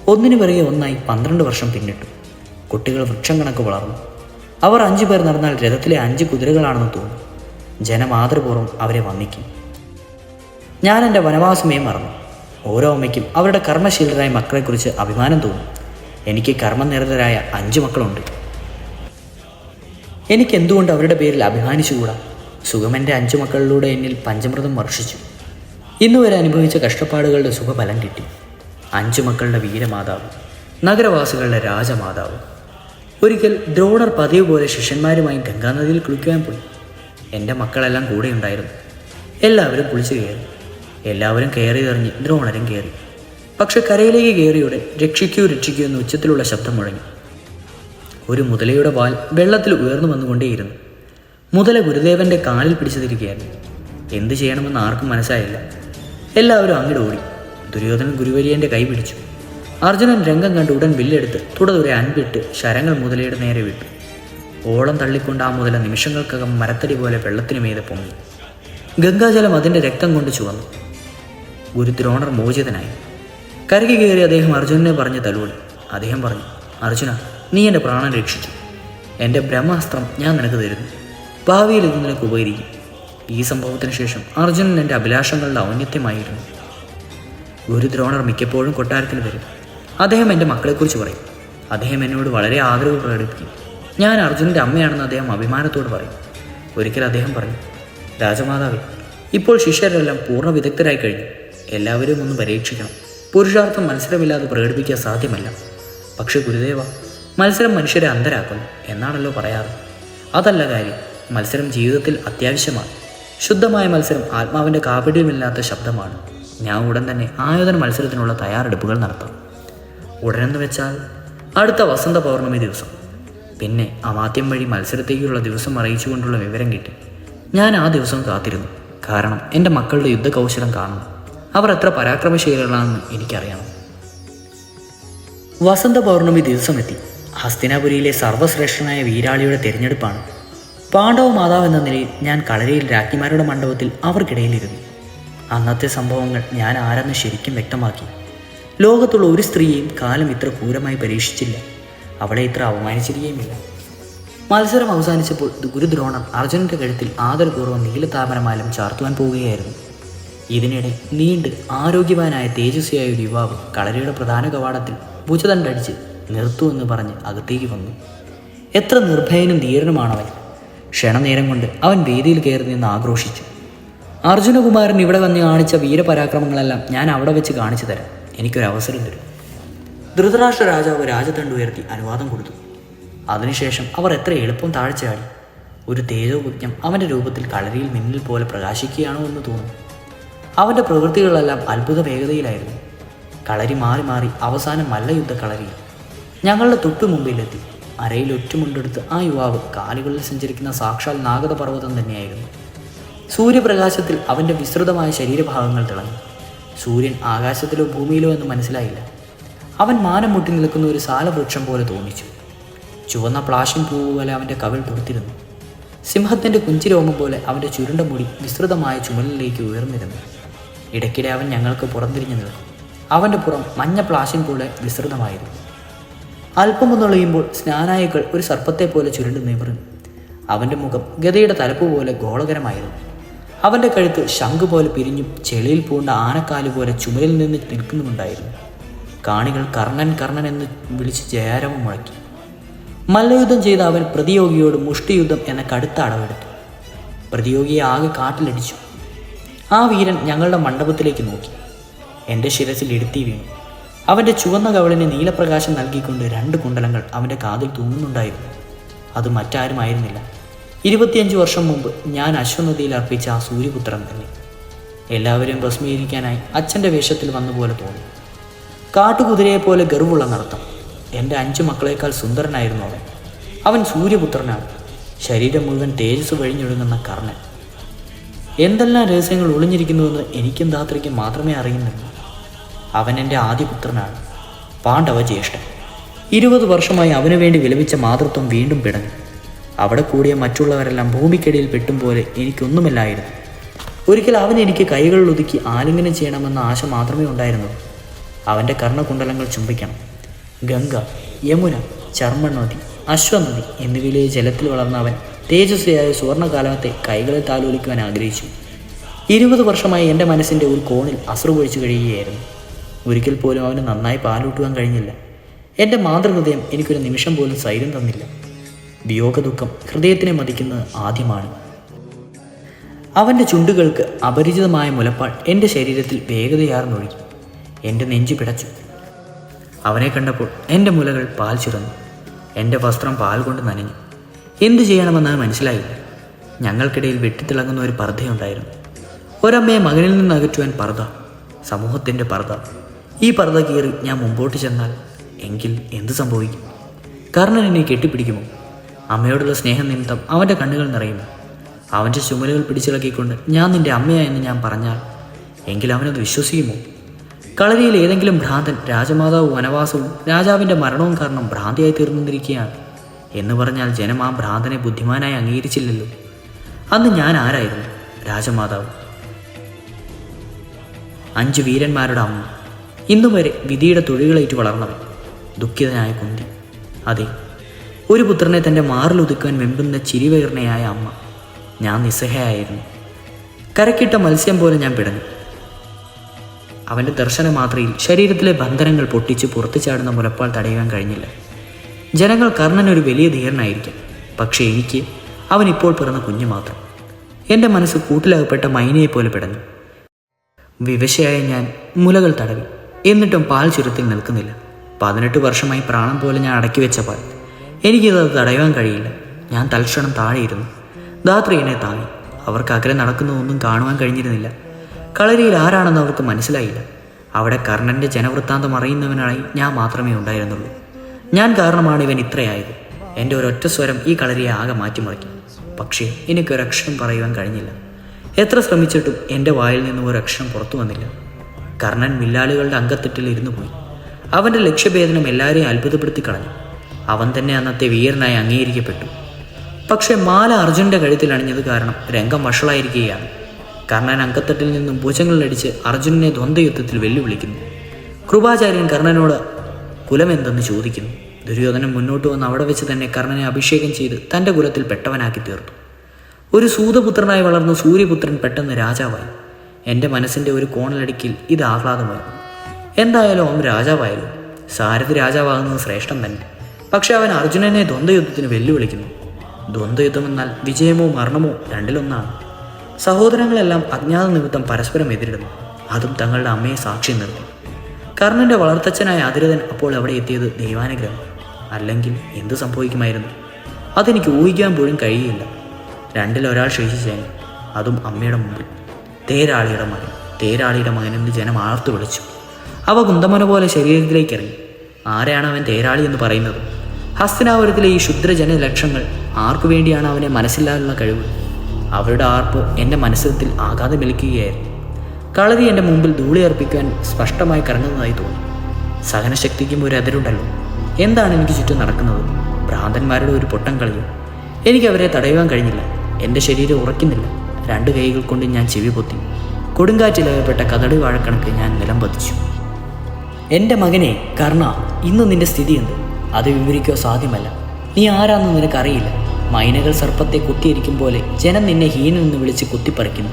ഒന്നിനു പിറകെ ഒന്നായി പന്ത്രണ്ട് വർഷം പിന്നിട്ടു. കുട്ടികൾ വൃക്ഷം കണക്ക് വളർന്നു. അവർ അഞ്ചു പേർ നടന്നാൽ രഥത്തിലെ അഞ്ച് കുതിരകളാണെന്ന് തോന്നുന്നു. ജനമാതൃപൂർവം അവരെ വന്ദിക്കും. ഞാൻ എന്റെ വനവാസമേ മറന്നു. ഓരോ അമ്മയ്ക്കും അവരുടെ കർമ്മശീലരായ മക്കളെക്കുറിച്ച് അഭിമാനം തോന്നും. എനിക്ക് കർമ്മനിരതരായ അഞ്ച് മക്കളുണ്ട്. എനിക്ക് എന്തുകൊണ്ട് അവരുടെ പേരിൽ അഭിമാനിച്ചുകൂടാ? സുഖമെന്റെ അഞ്ചു മക്കളിലൂടെ എന്നിൽ പഞ്ചമൃതം വർഷിച്ചു. ഇന്നുവരെ അനുഭവിച്ച കഷ്ടപ്പാടുകളുടെ സുഖഫലം കിട്ടി. അഞ്ചു മക്കളുടെ വീരമാതാവ് നഗരവാസികളുടെ രാജമാതാവ്. ഒരിക്കൽ ദ്രോണർ പതിവ് പോലെ ശിഷ്യന്മാരുമായി ഗംഗാനദിയിൽ കുളിക്കുവാൻ പോയി. എന്റെ മക്കളെല്ലാം കൂടെയുണ്ടായിരുന്നു. എല്ലാവരും കുളിച്ചു കയറി. എല്ലാവരും കയറി എറിഞ്ഞ് ദ്രോണരും കയറി. പക്ഷെ കരയിലേക്ക് കയറിയോടെ രക്ഷിക്കൂ രക്ഷിക്കൂ എന്ന് ഉച്ചത്തിലുള്ള ശബ്ദം മുഴങ്ങി. ഒരു മുതലയുടെ വാൽ വെള്ളത്തിൽ ഉയർന്നു വന്നുകൊണ്ടേയിരുന്നു. മുതല ഗുരുദേവന്റെ കാലിൽ പിടിച്ചതിരിക്കുകയായിരുന്നു. എന്ത് ചെയ്യണമെന്ന് ആർക്കും മനസ്സായില്ല. എല്ലാവരും അങ്ങോട്ട് ഓടി. ദുര്യോധനൻ ഗുരുവര്യന്റെ കൈ പിടിച്ചു. അർജുനൻ രംഗം കണ്ട് ഉടൻ വില്ലെടുത്ത് തുടതുരെ അൻപിട്ട് ശരങ്ങൾ മുതലയുടെ നേരെ വിട്ടു. ഓളം തള്ളിക്കൊണ്ട് ആ മുതല നിമിഷങ്ങൾക്കകം മരത്തടി പോലെ വെള്ളത്തിനു മീതെ പൊങ്ങി. ഗംഗാജലം അതിന്റെ രക്തം കൊണ്ട് ചുവന്നു. ഗുരുദ്രോണർ മോചിതനായി. കരയ്ക്ക് കയറി അദ്ദേഹം അർജുനനെ പറഞ്ഞ് തലോടി. അദ്ദേഹം പറഞ്ഞു അർജുന നീ എന്റെ പ്രാണൻ രക്ഷിച്ചു. എന്റെ ബ്രഹ്മാസ്ത്രം ഞാൻ നിനക്ക് തരുന്നു. ഭാവിയിൽ ഇത് നിനക്ക് ഉപകരിക്കും. ഈ സംഭവത്തിന് ശേഷം അർജുനൻ എന്റെ അഭിലാഷങ്ങളുടെ ഔന്നത്യമായിരുന്നു. ഗുരുദ്രോണർ മിക്കപ്പോഴും കൊട്ടാരത്തിൽ വരും. അദ്ദേഹം എന്റെ മക്കളെക്കുറിച്ച് പറയും. അദ്ദേഹം എന്നോട് വളരെ ആഗ്രഹം പ്രകടിപ്പിക്കും. ഞാൻ അർജുനന്റെ അമ്മയാണെന്ന് അദ്ദേഹം അഭിമാനത്തോട് പറയും. ഒരിക്കൽ അദ്ദേഹം പറഞ്ഞു രാജമാതാവേ ഇപ്പോൾ ശിഷ്യരെല്ലാം പൂർണ വിദഗ്ധരായി കഴിഞ്ഞു. എല്ലാവരും ഒന്ന് പരീക്ഷിക്കണം പുരുഷാർത്ഥം മത്സരമില്ലാതെ പ്രകടിപ്പിക്കാൻ സാധ്യമല്ല. പക്ഷെ ഗുരുദേവ മത്സരം മനുഷ്യരെ അന്ധരാക്കുന്നു എന്നാണല്ലോ പറയാറ്. അതല്ല കാര്യം മത്സരം ജീവിതത്തിൽ അത്യാവശ്യമാണ്. ശുദ്ധമായ മത്സരം ആത്മാവിന്റെ കാപട്യമില്ലാത്ത ശബ്ദമാണ്. ഞാൻ ഉടൻ തന്നെ ആയോധന മത്സരത്തിനുള്ള തയ്യാറെടുപ്പുകൾ നടത്താം. ഉടനെന്ന് വെച്ചാൽ അടുത്ത വസന്ത പൗർണമി ദിവസം. പിന്നെ അമാത്യം വഴി മത്സരത്തേക്കുള്ള ദിവസം അറിയിച്ചുകൊണ്ടുള്ള വിവരം കിട്ടി. ഞാൻ ആ ദിവസം കാത്തിരുന്നു. കാരണം എന്റെ മക്കളുടെ യുദ്ധകൗശലം കാണണം അവർ എത്ര പരാക്രമശീലകളാണെന്ന് എനിക്കറിയാം. വസന്ത പൗർണമി ദിവസമെത്തി ഹസ്തിനാപുരിയിലെ സർവശ്രേഷ്ഠനായ വീരാളിയുടെ തിരഞ്ഞെടുപ്പാണ്. പാണ്ഡവ മാതാവ് എന്ന നിലയിൽ ഞാൻ കളരിയിൽ രാജ്ഞിമാരുടെ മണ്ഡപത്തിൽ അവർക്കിടയിലിരുന്നു. അന്നത്തെ സംഭവങ്ങൾ ഞാൻ ആരെന്ന് ശരിക്കും വ്യക്തമാക്കി. ലോകത്തുള്ള ഒരു സ്ത്രീയെയും കാലം ഇത്ര ക്രൂരമായി പരീക്ഷിച്ചില്ല. അവളെ ഇത്ര അവമാനിച്ചിരിക്കുകയുമില്ല മത്സരം അവസാനിച്ചപ്പോൾ ഗുരുദ്രോണർ അർജുനന്റെ കഴുത്തിൽ ആദരപൂർവം നീലതാമരമാലം ചാർത്തുവാൻ പോവുകയായിരുന്നു. ഇതിനിടെ നീണ്ട് ആരോഗ്യവാനായ തേജസ്വിയായ ഒരു യുവാവ് കളരിയുടെ പ്രധാന കവാടത്തിൽ ഭുജതണ്ടടിച്ച് നിർത്തുമെന്ന് എന്ന് പറഞ്ഞ് അകത്തേക്ക് വന്നു. എത്ര നിർഭയനും ധീരനുമാണവൻ. ക്ഷണനേരം കൊണ്ട് അവൻ വേദിയിൽ കയറി നിന്ന് ആക്രോശിച്ചു. അർജുനകുമാരൻ ഇവിടെ വന്ന് കാണിച്ച വീരപരാക്രമങ്ങളെല്ലാം ഞാൻ അവിടെ വെച്ച് കാണിച്ചു തരാം. എനിക്കൊരു അവസരം തരും. ധൃതരാഷ്ട്ര രാജാവ് രാജതണ്ട് ഉയർത്തി അനുവാദം കൊടുത്തു. അതിനുശേഷം അവർ എത്ര എളുപ്പം താഴ്ചയാടി. ഒരു തേജോപജ്ഞം അവന്റെ രൂപത്തിൽ കളരിയിൽ മിന്നൽ പോലെ പ്രകാശിക്കുകയാണോ എന്ന് തോന്നുന്നു അവന്റെ പ്രവൃത്തികളെല്ലാം അത്ഭുത വേഗതയിലായിരുന്നു കളരി മാറി മാറി അവസാനം മല്ലയുദ്ധ കളരി ഞങ്ങളുടെ തൊട്ടു മുമ്പിലെത്തി. അരയിൽ ഒറ്റുമുണ്ടെടുത്ത് ആ യുവാവ് കാലുകളിൽ സഞ്ചരിക്കുന്ന സാക്ഷാൽ നാഗത പർവതം തന്നെയായിരുന്നു. സൂര്യപ്രകാശത്തിൽ അവന്റെ വിസ്തൃതമായ ശരീരഭാഗങ്ങൾ തിളങ്ങി. സൂര്യൻ ആകാശത്തിലോ ഭൂമിയിലോ എന്ന് മനസ്സിലായില്ല. അവൻ മാനം മുട്ടി നിൽക്കുന്ന ഒരു സാലവൃക്ഷം പോലെ തോന്നിച്ചു. ചുവന്ന പ്ലാഷിൻ പൂവ് പോലെ അവന്റെ കവിൾ തുറത്തിരുന്നു സിംഹത്തിന്റെ കുഞ്ചിരോമം പോലെ അവന്റെ ചുരുണ്ട മുടി വിസ്തൃതമായ ചുമലിലേക്ക് ഉയർന്നിരുന്നു. ഇടയ്ക്കിടെ അവൻ ഞങ്ങൾക്ക് പുറംതിരിഞ്ഞു നിൽക്കും അവന്റെ പുറം മഞ്ഞ പ്ലാശിൻ പോലെ വിസ്തൃതമായിരുന്നു. അല്പമൊന്നുളയുമ്പോൾ സ്നാനായകൾ ഒരു സർപ്പത്തെ പോലെ ചുരുണ്ടു നിവറും അവന്റെ മുഖം ഗതയുടെ തലപ്പ് പോലെ ഗോളകരമായിരുന്നു. അവന്റെ കഴുത്ത് ശംഖ് പോലെ പിരിഞ്ഞും ചെളിയിൽ പൂണ്ട ആനക്കാൽ പോലെ ചുമലിൽ നിന്ന് നിൽക്കുന്നുമുണ്ടായിരുന്നു. കാണികൾ കർണൻ കർണൻ എന്ന് വിളിച്ച് ജയാരവം മുഴക്കി. മല്ലയുദ്ധം ചെയ്ത അവൻ പ്രതിയോഗിയോട് മുഷ്ടിയുദ്ധം എന്ന കടുത്ത അടവെടുത്തു. പ്രതിയോഗിയെ ആകെ കാട്ടിലടിച്ചു. ആ വീരൻ ഞങ്ങളുടെ മണ്ഡപത്തിലേക്ക് നോക്കി. എന്റെ ശിരസിൽ ഇടുത്തി വീണു. അവന്റെ ചുവന്ന കവളിന് നീലപ്രകാശം നൽകിക്കൊണ്ട് രണ്ട് കുണ്ടലങ്ങൾ അവന്റെ കാതിൽ തൂങ്ങുന്നുണ്ടായിരുന്നു. അത് മറ്റാരുമായിരുന്നില്ല ഇരുപത്തിയഞ്ച് വർഷം മുമ്പ് ഞാൻ അശ്വനദിയിൽ അർപ്പിച്ച ആ സൂര്യപുത്രൻ തന്നെ. എല്ലാവരും ഭസ്മീകരിക്കാനായി അച്ഛന്റെ വേഷത്തിൽ വന്ന പോലെ തോന്നി കാട്ടുകുതിരയെപ്പോലെ ഗർവുള്ള നടത്തം. എന്റെ അഞ്ച് മക്കളേക്കാൾ സുന്ദരനായിരുന്നു അവൻ. അവൻ സൂര്യപുത്രനാണ്. ശരീരം മുഴുവൻ തേജസ് വഴിഞ്ഞൊഴുകുന്ന കർണൻ. എന്തെല്ലാം രഹസ്യങ്ങൾ ഒളിഞ്ഞിരിക്കുന്നുവെന്ന് എനിക്കും ധാത്രിക്കും മാത്രമേ അറിയുന്നുള്ളൂ അവൻ എന്റെ ആദ്യ പുത്രനാണ് പാണ്ഡവ ജ്യേഷ്ഠൻ. ഇരുപത് വർഷമായി അവനു വേണ്ടി വിലപിച്ച മാതൃത്വം വീണ്ടും പിടഞ്ഞു. അവിടെ കൂടിയ മറ്റുള്ളവരെല്ലാം ഭൂമിക്കടിയിൽ പെട്ടും പോലെ എനിക്കൊന്നുമില്ലായിരുന്നു. ഒരിക്കൽ അവൻ എനിക്ക് കൈകളിൽ ഒതുക്കി ആലിംഗനം ചെയ്യണമെന്ന ആശ മാത്രമേ ഉണ്ടായിരുന്നു. അവന്റെ കർണകുണ്ടലങ്ങൾ ചുംബിക്കണം. ഗംഗ യമുന ചർമ്മനദി അശ്വനദി എന്നിവയിലെ ജലത്തിൽ വളർന്ന അവൻ തേജസ്വിയായ സുവർണകാലത്തെ കൈകളിൽ താലോലിക്കുവാൻ ആഗ്രഹിച്ചു. ഇരുപത് വർഷമായി എന്റെ മനസ്സിന്റെ ഒരു കോണിൽ അശ്രുപൊഴിച്ചു കഴിയുകയായിരുന്നു. ഒരിക്കൽ പോലും അവന് നന്നായി പാലൂട്ടുവാൻ കഴിഞ്ഞില്ല. എന്റെ മാതൃഹൃദയം എനിക്കൊരു നിമിഷം പോലും സൈര്യം തന്നില്ല. വിയോഗ ദുഃഖം ഹൃദയത്തിനെ മതിക്കുന്നത് ആദ്യമാണ്. അവന്റെ ചുണ്ടുകൾക്ക് അപരിചിതമായ മുലപ്പാൾ എന്റെ ശരീരത്തിൽ വേഗതയാർന്നൊഴുകി. എന്റെ നെഞ്ചു പിടച്ചു. അവനെ കണ്ടപ്പോൾ എന്റെ മുലകൾ പാൽ ചുരന്നു എന്റെ വസ്ത്രം പാൽ കൊണ്ട് നനഞ്ഞു. എന്തു ചെയ്യണമെന്ന് മനസ്സിലായില്ല. ഞങ്ങൾക്കിടയിൽ വെട്ടിത്തിളങ്ങുന്ന ഒരു പർദ്ധയുണ്ടായിരുന്നു ഒരമ്മയെ മകനിൽ നിന്ന് അകറ്റുവാൻ പർദ്ദ സമൂഹത്തിന്റെ പർദ്ദ. ഈ പർദ്ദ കീറി ഞാൻ മുമ്പോട്ട് ചെന്നാൽ എങ്കിൽ എന്ത് സംഭവിക്കും? കർണൻ എന്നെ കെട്ടിപ്പിടിക്കുമോ? അമ്മയോടുള്ള സ്നേഹം നിമിത്തം അവന്റെ കണ്ണുകൾ നിറയുമോ? അവന്റെ ചുമലുകൾ പിടിച്ചിളക്കിക്കൊണ്ട് ഞാൻ നിന്റെ അമ്മയായെന്ന് ഞാൻ പറഞ്ഞാൽ എങ്കിൽ അവനത് വിശ്വസിക്കുമോ? കളരിയിൽ ഏതെങ്കിലും ഭ്രാന്തൻ രാജമാതാവ് വനവാസവും രാജാവിന്റെ മരണവും കാരണം ഭ്രാന്തിയായി തീർന്നിരിക്കുകയാണ്. എന്ന് പറഞ്ഞാൽ ജനം ആ ഭ്രാന്തനെ ബുദ്ധിമാനായി അംഗീകരിച്ചില്ലല്ലോ. അന്ന് ഞാൻ ആരായിരുന്നു? രാജമാതാവ്. അഞ്ച് വീരന്മാരുടെ അമ്മ. ഇന്നു വരെ വിധിയുടെ തൊഴിലുകളേറ്റ് വളർന്നവൻ. ദുഃഖിതനായ കുന്തി. അതെ ഒരു പുത്രനെ തന്റെ മാറിലൊതുക്കുവാൻ വെമ്പുന്ന ചിരിവേർണയായ അമ്മ. ഞാൻ നിസ്സഹയായിരുന്നു. കരക്കിട്ട മത്സ്യം പോലെ ഞാൻ പിടഞ്ഞു. അവന്റെ ദർശനമാത്രയിൽ ശരീരത്തിലെ ബന്ധനങ്ങൾ പൊട്ടിച്ച് പുറത്തു ചാടുന്ന മുലപ്പാൽ തടയുവാൻ കഴിഞ്ഞില്ല. ജനങ്ങൾ കർണൻ ഒരു വലിയ ധീരനായിരിക്കും. പക്ഷേ എനിക്ക് അവൻ ഇപ്പോൾ പിറന്ന കുഞ്ഞു മാത്രം. എന്റെ മനസ്സ് കൂട്ടിലകപ്പെട്ട മൈനയെ പോലെ പിടഞ്ഞു. വിവശയായ ഞാൻ മുലകൾ തടവി. എന്നിട്ടും പാൽ ചുരത്തിൽ നിൽക്കുന്നില്ല. പതിനെട്ട് വർഷമായി പ്രാണം പോലെ ഞാൻ അടക്കി വെച്ച പാൽ. എനിക്കിത് തടയുവാൻ കഴിയില്ല. ഞാൻ തൽക്ഷണം താഴെയിരുന്നു. ധാത്രി എന്നെ താങ്ങി. അവർക്ക് അകലെ നടക്കുന്നതൊന്നും കാണുവാൻ കഴിഞ്ഞിരുന്നില്ല. കളരിയിൽ ആരാണെന്ന് അവർക്ക് മനസ്സിലായില്ല. അവിടെ കർണന്റെ ജനവൃത്താന്തം അറിയുന്നവനായി ഞാൻ മാത്രമേ ഉണ്ടായിരുന്നുള്ളൂ. ഞാൻ കാരണമാണ് ഇവൻ ഇത്രയായത്. എന്റെ ഒരൊറ്റ സ്വരം ഈ കളരിയെ ആകെ മാറ്റിമറിക്കും. പക്ഷേ എനിക്കൊരക്ഷരം പറയുവാൻ കഴിഞ്ഞില്ല. എത്ര ശ്രമിച്ചിട്ടും എന്റെ വായിൽ നിന്ന് അക്ഷരം പുറത്തു വന്നില്ല. കർണൻ മില്ലാളികളുടെ അങ്കത്തെട്ടിൽ ഇരുന്നു പോയി. അവന്റെ ലക്ഷ്യഭേദനം എല്ലാവരെയും അത്ഭുതപ്പെടുത്തി കളഞ്ഞു. അവൻ തന്നെ അന്നത്തെ വീരനായി അംഗീകരിക്കപ്പെട്ടു. പക്ഷേ മാല അർജുന്റെ കഴുത്തിൽ അണിഞ്ഞത് കാരണം രംഗം വഷളായിരിക്കുകയാണ്. കർണൻ അങ്കത്തട്ടിൽ നിന്നും ഭുജങ്ങളിലടിച്ച് അർജുനനെ ദ്വന്ദ്വയുദ്ധത്തിൽ വെല്ലുവിളിക്കുന്നു. കൃപാചാര്യൻ കർണനോട് കുലമെന്തെന്ന് ചോദിക്കുന്നു? ദുര്യോധനൻ മുന്നോട്ട് വന്ന് അവിടെ വെച്ച് തന്നെ കർണനെ അഭിഷേകം ചെയ്ത് തന്റെ കുലത്തിൽ പെട്ടവനാക്കി തീർത്തു. ഒരു സൂതപുത്രനായി വളർന്ന സൂര്യപുത്രൻ പെട്ടെന്ന് രാജാവായി. എന്റെ മനസ്സിന്റെ ഒരു കോണലടുക്കിൽ ഇത് ആഹ്ലാദമായിരുന്നു. എന്തായാലും അവൻ രാജാവായാലും സാരഥി രാജാവാകുന്നത് ശ്രേഷ്ഠം തന്നെ. പക്ഷെ അവൻ അർജുനനെ ദ്വന്ദ്വയുദ്ധത്തിന് വെല്ലുവിളിക്കുന്നു. ദ്വന്ദ്വയുദ്ധം എന്നാൽ വിജയമോ മരണമോ രണ്ടിലൊന്നാണ്. സഹോദരങ്ങളെല്ലാം അജ്ഞാത നിമിത്തം പരസ്പരം എതിരിടുന്നു. അതും തങ്ങളുടെ അമ്മയെ സാക്ഷി നിർത്തി. കർണന്റെ വളർത്തച്ഛനായ അതിരഥൻ അപ്പോൾ അവിടെ എത്തിയത് ദൈവാനുഗ്രഹം. അല്ലെങ്കിൽ എന്ത് സംഭവിക്കുമായിരുന്നു? അതെനിക്ക് ഊഹിക്കാൻ പോലും കഴിയില്ല രണ്ടിലൊരാൾ ശേഷിച്ചേനെ. അതും അമ്മയുടെ മുമ്പിൽ. തേരാളിയുടെ മകൻ. തേരാളിയുടെ മകനെന്ന് ജനം ആർത്തു വിളിച്ചു. അവ കുന്തമന പോലെ ശരീരത്തിലേക്ക് ഇറങ്ങി. ആരെയാണ് അവൻ തേരാളി എന്ന് പറയുന്നത്? ഹസ്തനാപുരത്തിലെ ഈ ക്ഷുദ്രജന ലക്ഷങ്ങൾ ആർക്കു വേണ്ടിയാണ് അവനെ മനസ്സിലാകാനുള്ള കഴിവ്? അവരുടെ ആർപ്പ് എന്റെ മനസ്സിൽ ആഘാതം വിളിക്കുകയായിരുന്നു കളരി എന്റെ മുമ്പിൽ ധൂളി അർപ്പിക്കാൻ സ്പഷ്ടമായി കറങ്ങുന്നതായി തോന്നി. സഹനശക്തിക്കും ഒരു അതിരുണ്ടല്ലോ. എന്താണ് എനിക്ക് ചുറ്റും നടക്കുന്നത്? ഭ്രാന്തന്മാരുടെ ഒരു പൊട്ടം കളിയും? എനിക്ക് അവരെ തടയുവാൻ കഴിഞ്ഞില്ല. എന്റെ ശരീരം ഉറക്കുന്നില്ല രണ്ട് കൈകൾ കൊണ്ട് ഞാൻ ചെവി പൊത്തി. കൊടുങ്കാറ്റിലകപ്പെട്ട കതടി വാഴക്കണക്ക് ഞാൻ നിലം പതിച്ചു. എന്റെ മകനെ കർണ ഇന്ന് നിന്റെ സ്ഥിതി എന്ത് അത് വിവരിക്കോ സാധ്യമല്ല. നീ ആരാന്ന് നിനക്കറിയില്ല. മൈനകൾ സർപ്പത്തെ കുത്തിയിരിക്കും പോലെ ജനം നിന്നെ ഹീനെന്ന് വിളിച്ച് കുത്തിപ്പറിക്കുന്നു.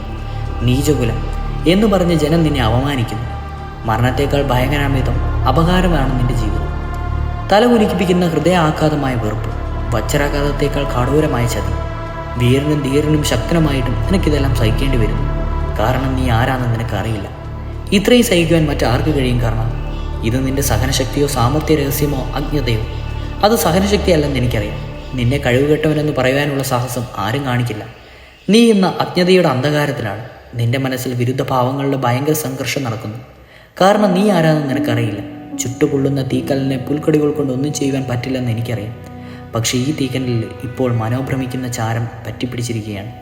നീചകുലം എന്ന് പറഞ്ഞ് ജനം നിന്നെ അവമാനിക്കുന്നു മരണത്തേക്കാൾ ഭയങ്കരാമിതം അപകാരമാണ് നിന്റെ ജീവിതം തല ഉരുക്കിപ്പിക്കുന്ന ഹൃദയാഘാതമായ വെറുപ്പ് വജ്രാഘാതത്തേക്കാൾ കടൂരമായ ചതി വീരനും ധീരനും ശക്തനുമായിട്ടും നിനക്കിതെല്ലാം സഹിക്കേണ്ടി വരുന്നു. കാരണം നീ ആരാണെന്ന് നിനക്കറിയില്ല. ഇത്രയും സഹിക്കുവാൻ മറ്റാർക്ക് കഴിയും കാരണം ഇത് നിന്റെ സഹനശക്തിയോ സാമർത്ഥ്യ രഹസ്യമോ അജ്ഞതയോ? അത് സഹനശക്തിയല്ലെന്ന് എനിക്കറിയാം. നിന്നെ കഴിവുകെട്ടവനെന്ന് പറയാനുള്ള സാഹസം ആരും കാണിക്കില്ല. നീ ഇന്ന് അജ്ഞതയുടെ അന്ധകാരത്തിലാണ്. നിന്റെ മനസ്സിൽ വിരുദ്ധ ഭാവങ്ങളുടെ ഭയങ്കര സംഘർഷം നടക്കുന്നു. കാരണം നീ ആരാണെന്ന് നിനക്കറിയില്ല. ചുട്ടുപൊള്ളുന്ന തീക്കല്ലിനെ പുൽക്കടികൾ കൊണ്ട് ഒന്നും ചെയ്യുവാൻ പറ്റില്ലെന്ന് എനിക്കറിയാം. പക്ഷേ ഈ തീക്കനലിൽ ഇപ്പോൾ മനോഭ്രമിക്കുന്ന ചാരം പറ്റിപ്പിടിച്ചിരിക്കുകയാണ്.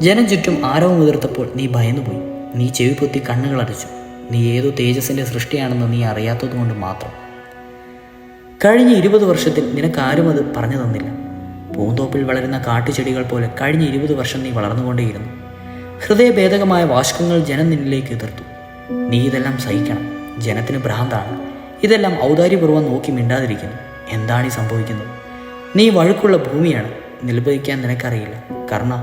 ജനം ചുറ്റും ആരവം മുതിർത്തപ്പോൾ നീ ഭയന്നുപോയി. നീ ചെവി പൊത്തി കണ്ണുകൾ അടച്ചു. നീ ഏതോ തേജസ്സിന്റെ സൃഷ്ടിയാണെന്ന് നീ അറിയാത്തതുകൊണ്ട് മാത്രം. കഴിഞ്ഞ ഇരുപത് വർഷത്തിൽ നിനക്കാരും അത് പറഞ്ഞു തന്നില്ല. പൂന്തോപ്പിൽ വളരുന്ന കാട്ടുചെടികൾ പോലെ കഴിഞ്ഞ ഇരുപത് വർഷം നീ വളർന്നുകൊണ്ടേയിരുന്നു. ഹൃദയഭേദകമായ വാഷ്കങ്ങൾ ജനം നിന്നിലേക്ക് എതിർത്തു. നീ ഇതെല്ലാം സഹിക്കണം. ജനത്തിന് ഭ്രാന്താണ്. ഇതെല്ലാം ഔദാര്യപൂർവം നോക്കി മിണ്ടാതിരിക്കുന്നു. എന്താണ് ഈ സംഭവിക്കുന്നത്? നീ വഴുക്കുള്ള ഭൂമിയാണ്. നിലപിക്കാൻ നിനക്കറിയില്ല. കർണ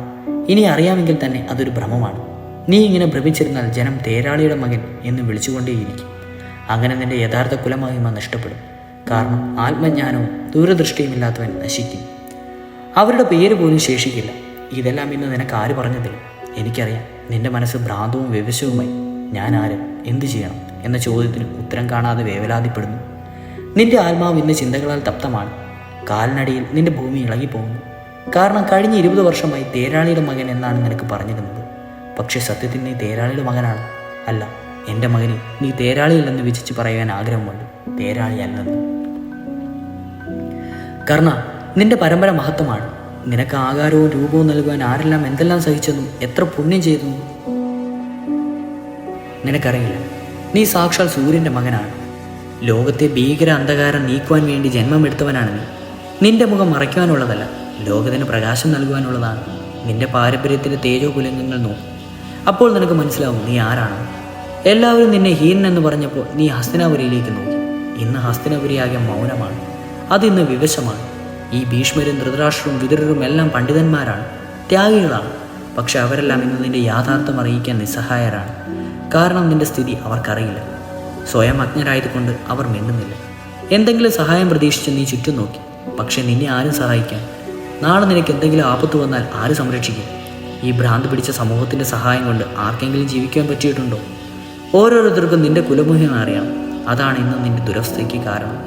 ഇനി അറിയാമെങ്കിൽ തന്നെ അതൊരു ഭ്രമമാണ്. നീ ഇങ്ങനെ ഭ്രമിച്ചിരുന്നാൽ ജനം തേരാളിയുടെ മകൻ എന്ന് വിളിച്ചുകൊണ്ടേയിരിക്കും. അങ്ങനെ നിന്റെ യഥാർത്ഥ കുലമഹിമ നഷ്ടപ്പെടും. കാരണം ആത്മജ്ഞാനവും ദൂരദൃഷ്ടിയും ഇല്ലാത്തവൻ നശിക്കും. അവരുടെ പേര് പോലും ശേഷിക്കില്ല. ഇതെല്ലാം ഇന്ന് നിനക്ക് ആര് പറഞ്ഞതില്ല എനിക്കറിയാം നിന്റെ മനസ്സ് ഭ്രാന്തവും വിവശവുമായി ഞാൻ ആര്? എന്തു ചെയ്യണം? എന്ന ചോദ്യത്തിന് ഉത്തരം കാണാതെ വേവലാതിപ്പെടുന്നു. നിന്റെ ആത്മാവ് ഇന്ന് ചിന്തകളാൽ തപ്തമാണ്. കാലിനടിയിൽ നിന്റെ ഭൂമി ഇളകിപ്പോകുന്നു. കാരണം കഴിഞ്ഞ ഇരുപത് വർഷമായി തേരാളിയുടെ മകൻ എന്നാണ് നിനക്ക് പറഞ്ഞിരുന്നത്. പക്ഷേ സത്യത്തിൽ നീ തേരാളിയുടെ മകനാണ്. അല്ല എന്റെ മകനെ നീ തേരാളിയല്ലെന്ന് വിചിച്ച് പറയാൻ ആഗ്രഹമുണ്ട്. തേരാളിയല്ലെന്ന് കർണ നിന്റെ പരമ്പര മഹത്വമാണ്. നിനക്ക് ആകാരവും രൂപവും നൽകുവാൻ ആരെല്ലാം എന്തെല്ലാം സഹിച്ചെന്നും എത്ര പുണ്യം ചെയ്തെന്നും. നിനക്കറിയില്ല. നീ സാക്ഷാൽ സൂര്യന്റെ മകനാണ്. ലോകത്തെ ഭീകര അന്ധകാരം നീക്കുവാൻ വേണ്ടി ജന്മമെടുത്തവനാണ് നീ. നിന്റെ മുഖം മറയ്ക്കുവാനുള്ളതല്ല ലോകത്തിന് പ്രകാശം നൽകുവാനുള്ളതാണ്. നിന്റെ പാരമ്പര്യത്തിലെ തേജോ കുലങ്ങൾ നോക്കും. അപ്പോൾ നിനക്ക് മനസ്സിലാവും നീ ആരാണ്. എല്ലാവരും നിന്നെ ഹീനൻ എന്ന് പറഞ്ഞപ്പോൾ നീ ഹസ്തിനാപുരിയിലേക്ക് നോക്കി. ഇന്ന് ഹസ്തിനാപുരിയാകെ മൗനമാണ്. അതിന്ന് വിവശമാണ്. ഈ ഭീഷ്മരും ധൃതരാഷ്ട്രവും വിതുരരും എല്ലാം പണ്ഡിതന്മാരാണ് ത്യാഗികളാണ്. പക്ഷെ അവരെല്ലാം ഇന്ന് നിന്റെ യാഥാർത്ഥ്യം അറിയിക്കാൻ നിസ്സഹായരാണ്. കാരണം നിന്റെ സ്ഥിതി അവർക്കറിയില്ല. സ്വയം അജ്ഞരായതുകൊണ്ട് അവർ മിണ്ടുന്നില്ല. എന്തെങ്കിലും സഹായം പ്രതീക്ഷിച്ച് നീ ചുറ്റും നോക്കി. പക്ഷെ നിന്നെ ആരും സഹായിക്കാൻ. നാളെ നിനക്ക് എന്തെങ്കിലും ആപത്ത് വന്നാൽ ആര് സംരക്ഷിക്കും? ഈ ഭ്രാന്ത് പിടിച്ച സമൂഹത്തിന്റെ സഹായം കൊണ്ട് ആർക്കെങ്കിലും ജീവിക്കാൻ പറ്റിയിട്ടുണ്ടോ? ഓരോരുത്തർക്കും നിന്റെ കുലമുഖ്യം അറിയാം. അതാണ് ഇന്ന് നിന്റെ ദുരവസ്ഥയ്ക്ക് കാരണം.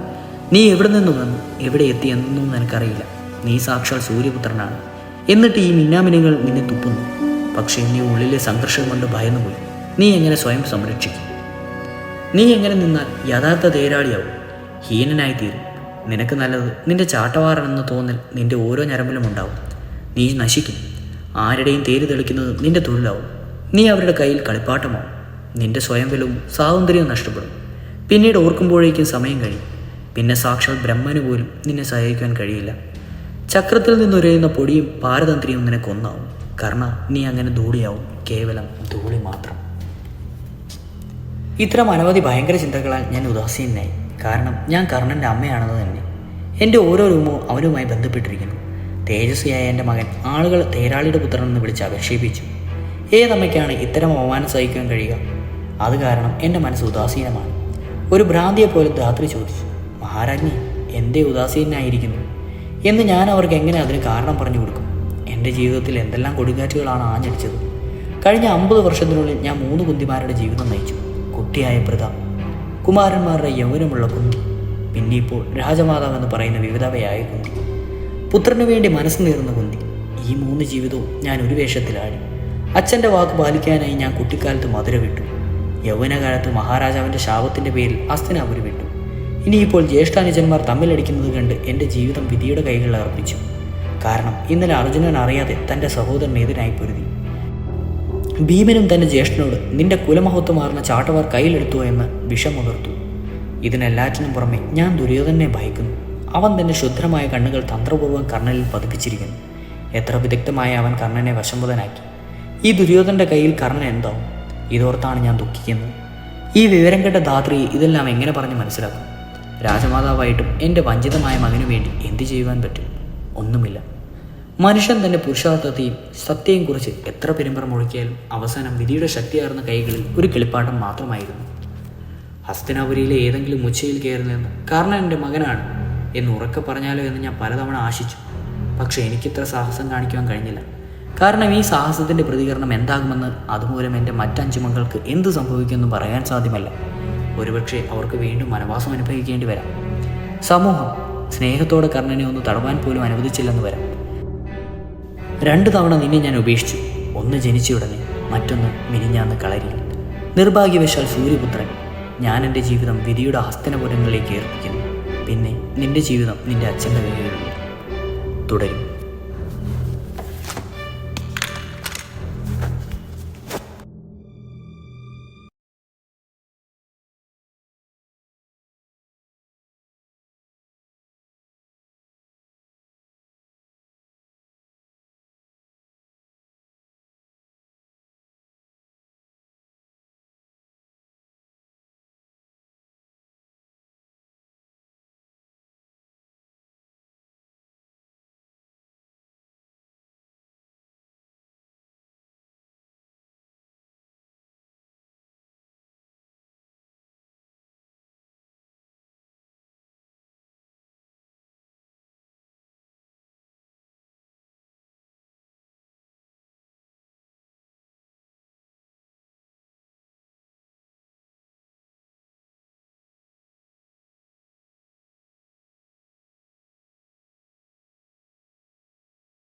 നീ എവിടെ നിന്ന് വന്നു? എവിടെ എത്തി എന്നൊന്നും നിനക്കറിയില്ല. നീ സാക്ഷാൽ സൂര്യപുത്രനാണ്. എന്നിട്ട് ഈ മിന്നാമിനങ്ങൾ നിന്നെ തുപ്പുന്നു. പക്ഷേ നീ ഉള്ളിലെ സംഘർഷം കൊണ്ട് ഭയന്നുപോയി. നീ എങ്ങനെ സ്വയം സംരക്ഷിക്കും? നീ എങ്ങനെ നിന്നാൽ യഥാർത്ഥ തേരാളിയാവും ഹീനനായി തീരും നിനക്ക് നല്ലത് നിന്റെ ചാട്ടവാറാണെന്ന് തോന്നൽ നിന്റെ ഓരോ ഞരമ്പിലും ഉണ്ടാവും. നീ നശിക്കും. ആരുടെയും തേര് തെളിക്കുന്നത് നിന്റെ തൊഴിലാവും. നീ അവരുടെ കയ്യിൽ കളിപ്പാട്ടമാവും. നിന്റെ സ്വയം വിലവും സ്വാതന്ത്ര്യവും നഷ്ടപ്പെടും. പിന്നീട് ഓർക്കുമ്പോഴേക്കും സമയം കഴിയും. പിന്നെ സാക്ഷാൽ ബ്രഹ്മന് പോലും നിന്നെ സഹായിക്കാൻ കഴിയില്ല. ചക്രത്തിൽ നിന്നുരയുന്ന പൊടിയും പാരതന്ത്രിയും നിനക്കൊന്നാവും കർണ നീ അങ്ങനെ ധൂളിയാവും. കേവലം ധൂളി മാത്രം. ഇത്തരം അനവധി ഭയങ്കര ചിന്തകളാൽ ഞാൻ ഉദാസീനായി. കാരണം ഞാൻ കർണന്റെ അമ്മയാണെന്ന് തന്നെ. എന്റെ ഓരോ രൂപവും അവനുമായി ബന്ധപ്പെട്ടിരിക്കുന്നു. തേജസ്വിയായ എന്റെ മകൻ ആളുകൾ തേരാളിയുടെ പുത്രനെന്ന് വിളിച്ച് അപക്ഷേപിച്ചു ഏതമ്മയ്ക്കാണ് ഇത്തരം അവമാനം സഹിക്കാൻ കഴിയുക? അത് കാരണം എന്റെ മനസ്സ് ഉദാസീനമാണ്. ഒരു ഭ്രാന്തിയെ പോലും ധാത്രി ചോദിച്ചു. മഹാരാജ്ഞി എന്തേ ഉദാസീനായിരിക്കുന്നു? എന്ന് ഞാൻ അവർക്ക് എങ്ങനെ അതിന് കാരണം പറഞ്ഞു കൊടുക്കും? എന്റെ ജീവിതത്തിൽ എന്തെല്ലാം കൊടുങ്കാറ്റുകളാണ് ആഞ്ഞടിച്ചത്? കഴിഞ്ഞ അമ്പത് വർഷത്തിനുള്ളിൽ ഞാൻ മൂന്ന് കുന്തിമാരുടെ ജീവിതം നയിച്ചു. കുട്ടിയായ പ്രത കുമാരന്മാരുടെ യൗവനമുള്ള കുന്തി. പിന്നെ ഇപ്പോൾ രാജമാതാവ് എന്ന് പറയുന്ന വിവിധവയായ കുന്തി. പുത്രനു വേണ്ടി മനസ്സ് നേർന്ന കുന്തി. ഈ മൂന്ന് ജീവിതവും ഞാൻ ഒരു വേഷത്തിലാടി. അച്ഛന്റെ വാക്ക് പാലിക്കാനായി ഞാൻ കുട്ടിക്കാലത്ത് മധുര വിട്ടു യൗവനകാലത്ത് മഹാരാജാവിന്റെ ശാപത്തിന്റെ പേരിൽ അസ്തനാപുരി വിട്ടു. ഇനിയിപ്പോൾ ജ്യേഷ്ഠാനുജന്മാർ തമ്മിലടിക്കുന്നത് കണ്ട് എന്റെ ജീവിതം വിധിയുടെ കൈകളിൽ അർപ്പിച്ചു. കാരണം ഇന്നലെ അർജുനൻ അറിയാതെ തന്റെ സഹോദരൻ എതിരായി പൊരുതി. ഭീമനും തന്റെ ജ്യേഷ്ഠനോട് നിന്റെ കുലമഹത്വമാർന്ന ചാട്ടവാർ കയ്യിലെടുത്തു എന്ന് വിഷമുതിർത്തു ഇതിനെല്ലാറ്റിനും പുറമെ ഞാൻ ദുര്യോധനെ ഭയക്കുന്നു. അവൻ തന്റെ ശുദ്ധമായ കണ്ണുകൾ തന്ത്രപൂർവം കർണനിൽ പതിപ്പിച്ചിരിക്കുന്നു. എത്ര വിദഗ്ധമായ അവൻ കർണനെ വശംബുധനാക്കി. ഈ ദുര്യോധന്റെ കയ്യിൽ കർണൻ എന്താവും ഇതോർത്താണ് ഞാൻ ദുഃഖിക്കുന്നത്. ഈ വിവരം കേട്ട ധാത്രി ഇതെല്ലാം എങ്ങനെ പറഞ്ഞ് മനസ്സിലാക്കും? രാജമാതാവായിട്ടും എന്റെ വഞ്ചിതമായ മകനു വേണ്ടി എന്തു ചെയ്യുവാൻ പറ്റും? ഒന്നുമില്ല. മനുഷ്യൻ തന്റെ പുരുഷാർത്ഥത്തെയും സത്യയും കുറിച്ച് എത്ര പെരുമ്പറ മുഴക്കിയാലും അവസാനം വിധിയുടെ ശക്തിയാർന്ന കൈകളിൽ ഒരു കിളിപ്പാട്ടം മാത്രമായിരുന്നു. ഹസ്തനാപുരിയിലെ ഏതെങ്കിലും ഉച്ചയിൽ കയറുന്നതെന്ന് കാരണം എന്റെ മകനാണ് എന്ന് ഉറക്കെ പറഞ്ഞാലോ എന്ന് ഞാൻ പലതവണ ആശിച്ചു. പക്ഷേ എനിക്കിത്ര സാഹസം കാണിക്കുവാൻ കഴിഞ്ഞില്ല. കാരണം ഈ സാഹസത്തിന്റെ പ്രതികരണം എന്താകുമെന്ന് അതുമൂലം എന്റെ മറ്റഞ്ചു മക്കൾക്ക് എന്ത് സംഭവിക്കുമെന്ന് പറയാൻ സാധ്യമല്ല. ഒരുപക്ഷെ അവർക്ക് വീണ്ടും വനവാസം അനുഭവിക്കേണ്ടി വരാം. സമൂഹം സ്നേഹത്തോടെ കർണനെ ഒന്ന് തടവാൻ പോലും അനുവദിച്ചില്ലെന്ന് വരാം. രണ്ടു തവണ നിന്നെ ഞാൻ ഉപേക്ഷിച്ചു. ഒന്ന് ജനിച്ചയുടനെ മറ്റൊന്ന് മിനിഞ്ഞാന്ന് കളരി നിർഭാഗ്യവശാൽ സൂര്യപുത്രൻ ഞാൻ എന്റെ ജീവിതം വിധിയുടെ ഹസ്തനപുരങ്ങളിലേക്ക് ഏർപ്പിക്കുന്നു. പിന്നെ നിന്റെ ജീവിതം നിന്റെ അച്ഛന്റെ കയ്യിലുണ്ട്. തുടരും.